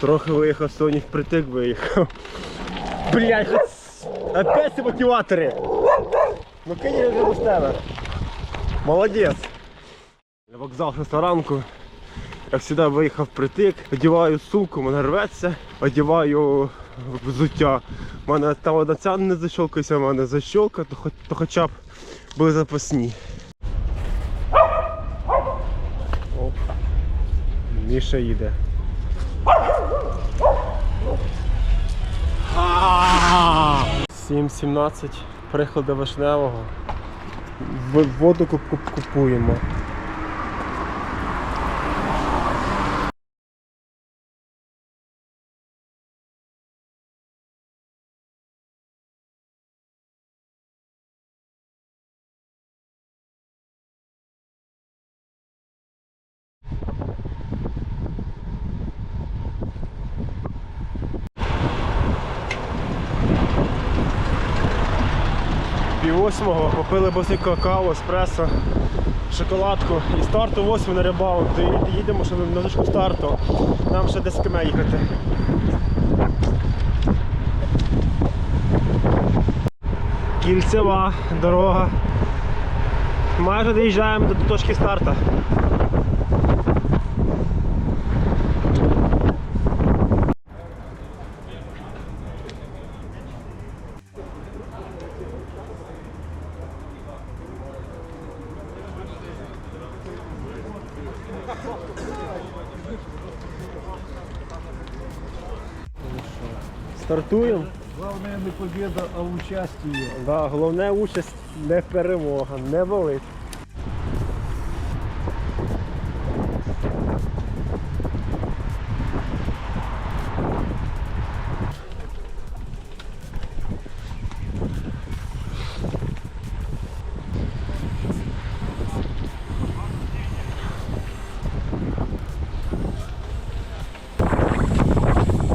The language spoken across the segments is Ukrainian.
Трохи виїхав, сьогодні впритик виїхав. Блять, опять ці мотиватори. Ну кинь вже без тебе. Молодець. Вокзал 6 ранку. Як завжди виїхав впритик, одягаю сумку, мене рветься, одягаю взуття. У мене там одна ця не защолкається, у мене защолка, то, хоч, то хоча б були запасні. Оп. Міша їде. Сім 17 приїхали до Вишневого. Воду куп- куп- купуємо. Восьмого попили босика каву, еспресо, шоколадку і старту 8 на рибалку. То їдемо, щоб на точку старту. Нам ще 10 км їхати. Кільцева дорога. Майже доїжджаємо до точки старту. Стартуємо. Головне не побіда, а участь. Да, головне участь не перемога, не болить.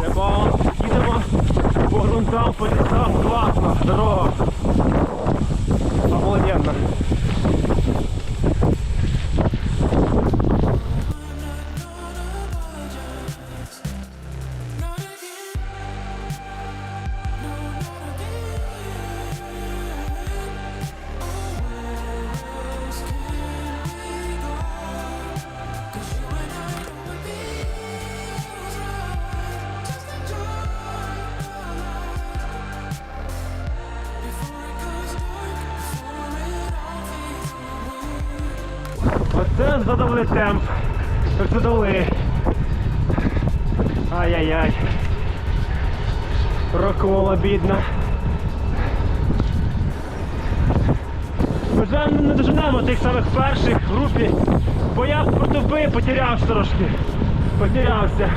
Треба їдемо по ґрунтам, по лісам, класно, дорога. Обалденно. Оце задали темп. Як задали. Ай-яй-яй. Прокола бідна. Вже не доженемо тих самих перших в групі, бо я протовби потерявся трошки. Потерявся.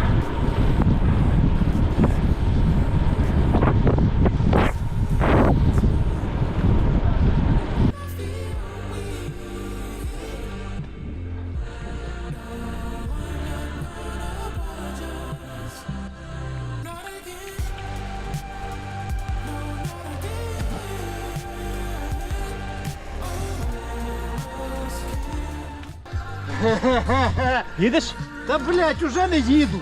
Їдеш? Та блять, уже не їду.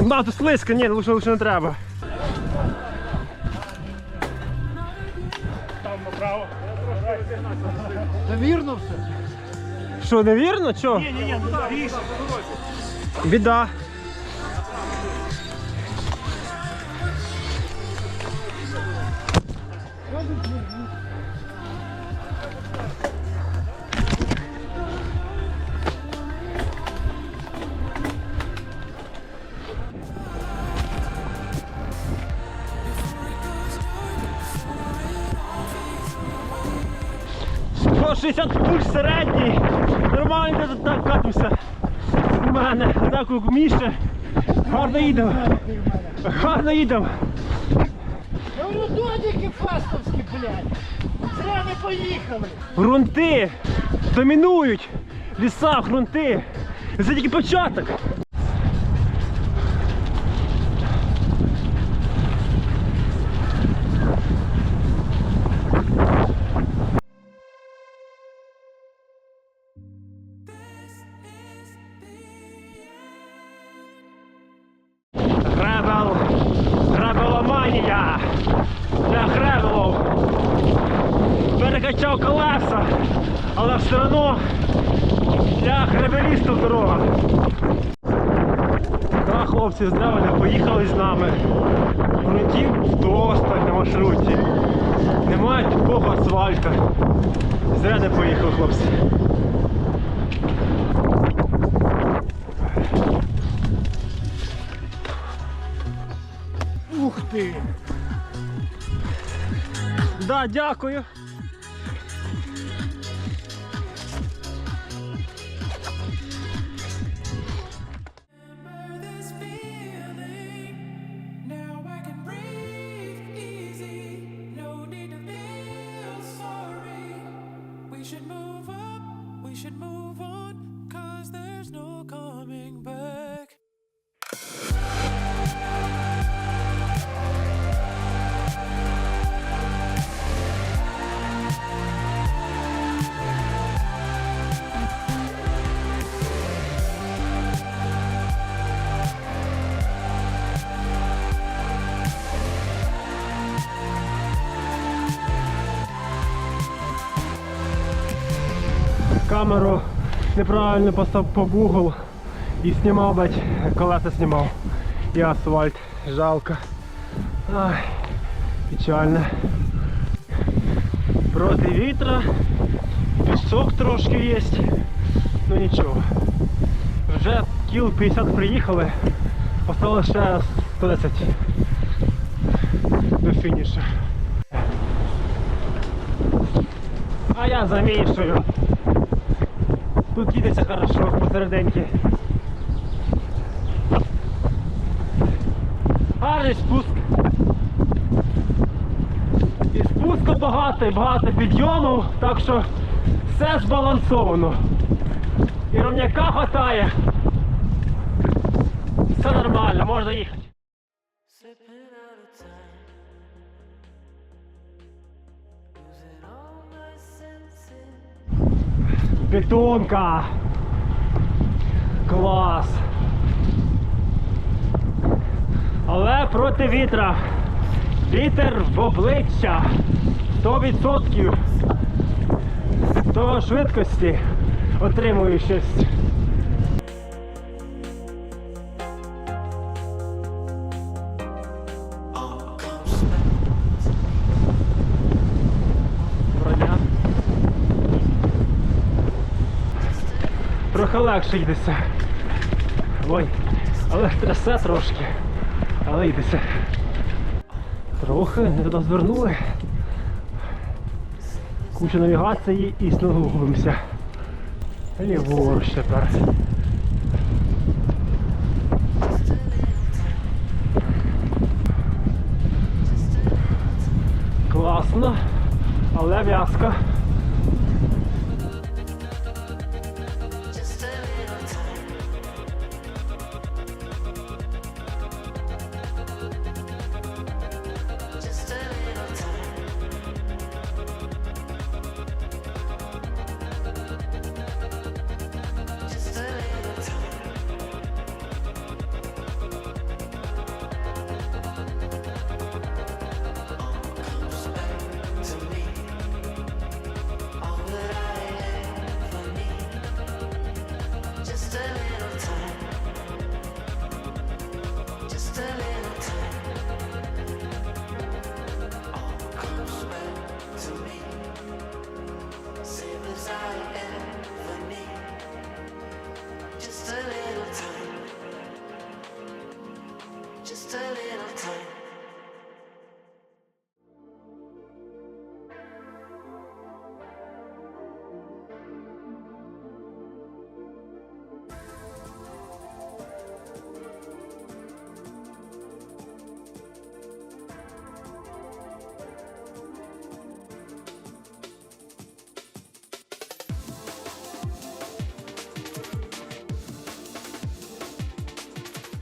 Да, тут слизько, ні, лише, лише не треба. Та вірно все. Що, невірно? Чо? Ні, ні, ні, Біда. О, 60 пульс середній. Нормально тут так катимося. У мене так міще. Гарно їдемо. Гарно їдемо. Говорю, фастовські, блядь. Зря не поїхали. Грунти домінують. Ліса, грунти. Це тільки початок. Перекачав колеса, але все одно для хребелістів дорога. Так, хлопці, зря вони поїхали з нами. Грунтів вдосталь на маршруті. Немає такого асфальта. Зря не поїхав, хлопці. Ух ти! Да, дякую. Камеру неправильно по Google і знімав, бать, колеса знімав. І асфальт. Жалко. Ай, печально. Проти вітра. Пісок трошки є. Ну нічого. Вже кіл 50 приїхали. Осталось ще 110 до фінішу. А я замішую. Тут їдеться хорошо посерединки. Гарний спуск. І спуску багато, і багато підйому, так що все збалансовано. І ровняка хватає. Все нормально, можна їхати. Бетонка. Клас. Але проти вітра. Вітер в обличчя. 100% того швидкості отримую щось. Трохи легше йдеться. Ой, але трясе трошки. Але йдеться. Трохи не туди звернули. Куча навігації і знову губимося. Ліворуч тепер. Класно, але в'язка.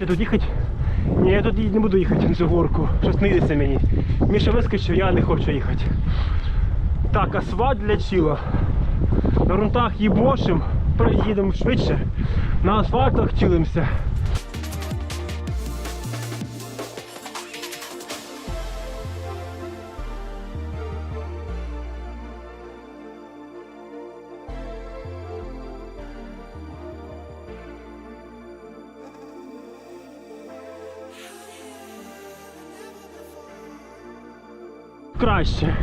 Я тут їхати? Ні, я тут не буду їхати на цю горку. Щось не йдеться мені. Міша вискочив, я не хочу їхати. Так, асфальт для чіла. На грунтах їбошим, проїдемо швидше. На асфальтах чилимося. Краще.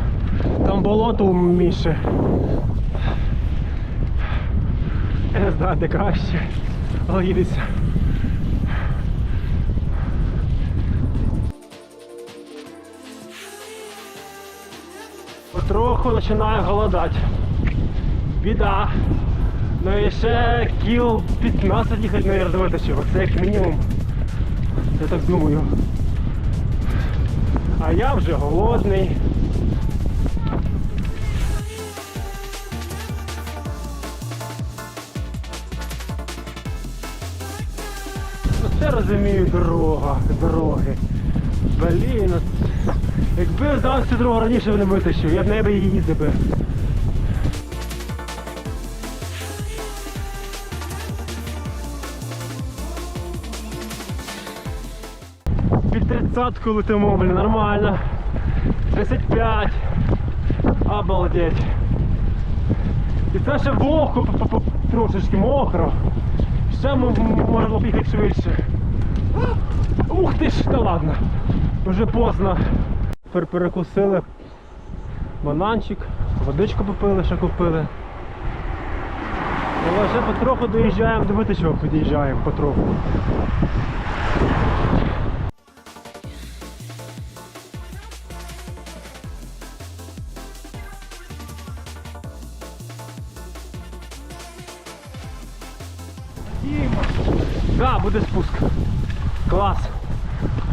Там болото умніше. Я не знаю, краще. Але їдеться. Потроху починаю голодати. Біда. Ну і ще кіл 15 їхати, наверное, витащив. Це як мінімум. Я так думаю. А я вже голодний. Ну, Це розумію дорога, дороги. Блін, якби я здався дорогу раніше не витащив, я б не її їздив би. Під тридцятку летимо, блін, нормально. 35. Обалдеть. І це ще вогко трошечки мокро. Ще можна було б їхати швидше. Ух ти ж, та ладно. Вже поздно. Тепер перекусили бананчик, водичку попили, ще купили. Але вже потроху доїжджаємо, дивити, чого під'їжджаємо потроху. Да, буде спуск. Клас.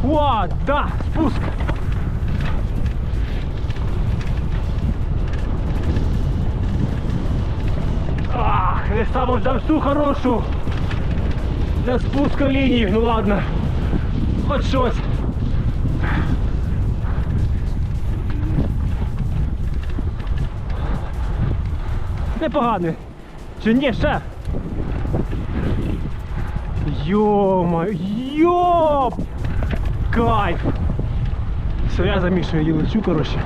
О, да, спуск. Ах, не саму ж всю хорошу. Для спуска лінії, ну ладно. Хоч щось. Непоганий. Чи ні, ще? Йома, йоп! Кайф! Все, я замішую її лечу, коротше.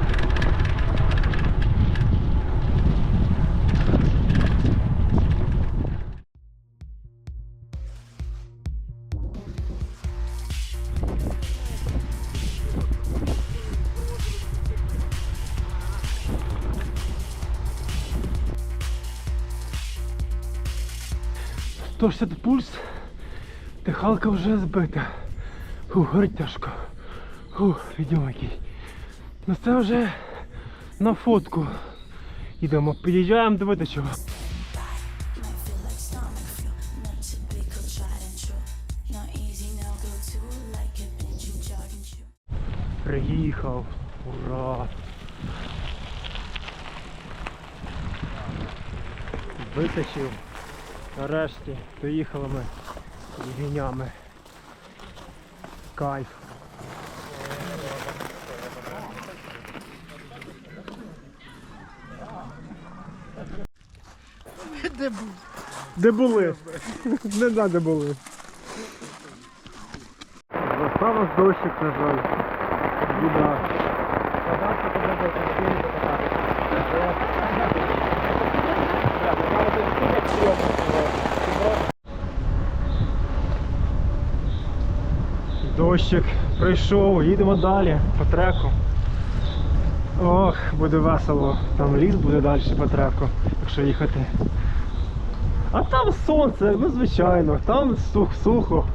Шістдесят пульс. Дихалка вже збита. Фу, горить тяжко. Фу, підйом якийсь. Ну це вже на фотку. Йдемо, під'їжджаємо дивитися чого. Might feel like stomach flu, not typical, tried and true. Not easy, now go to like a pinch and jog and chew. Приїхав. Ура! Витащив. Нарешті доїхали ми з гінями. Кайф. Де був? Де були? Не знаю, де були. Застав нас дощик, на жаль. Біда. Дощик прийшов, їдемо далі по треку. Ох, буде весело. Там ліс буде далі по треку, якщо їхати. А там сонце, ну звичайно, там сух, сухо.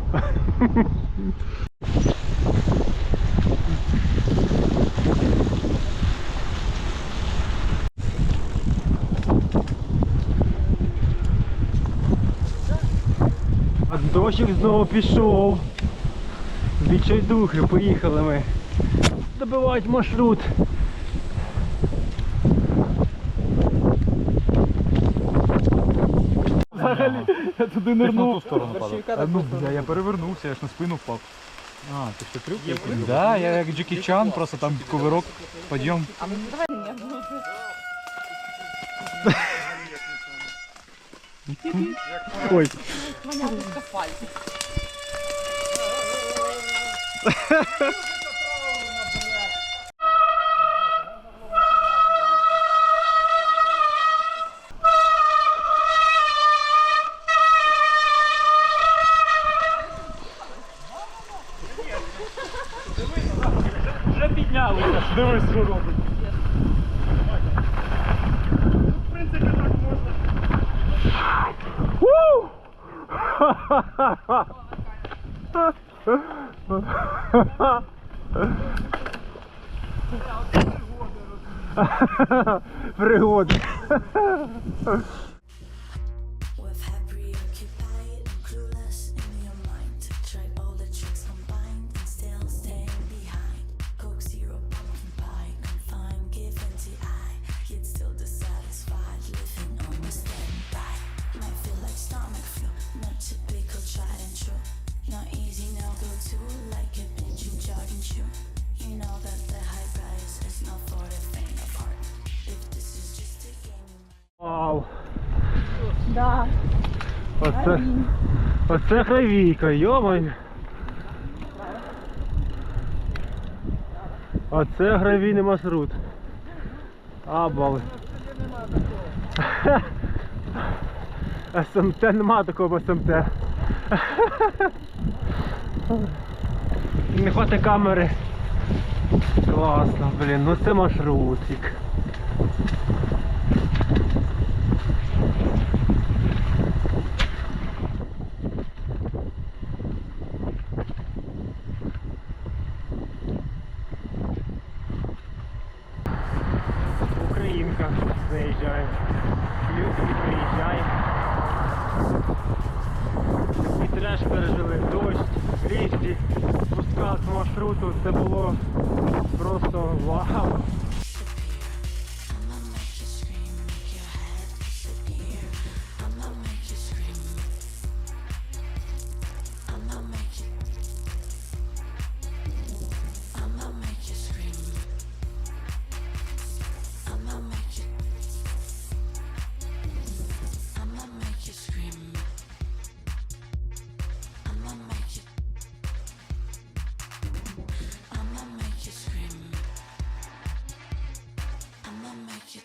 А дощик знову пішов. Відчайдухи, поїхали ми. Добивають маршрут. Взагалі, я туди нирнув. сторону падав. Ну, бля, я перевернувся, я ж на спину впав. А, ти що трюк? якийсь? Да, я як Джекі Чан, просто там кувирок, підйом. Ой. Вже піднялися. Дивись, що робить. Ну, в принципі, так можна. Ха-ха! Пригоди. Вау! Да. Оце, оце гравійка, йомань. Оце гравійний маршрут. Абал. СМТ нема такого СМТ. Не хвати камери. Класно, блін, ну це маршрутик. круто, це було просто вау. Mama, yeah.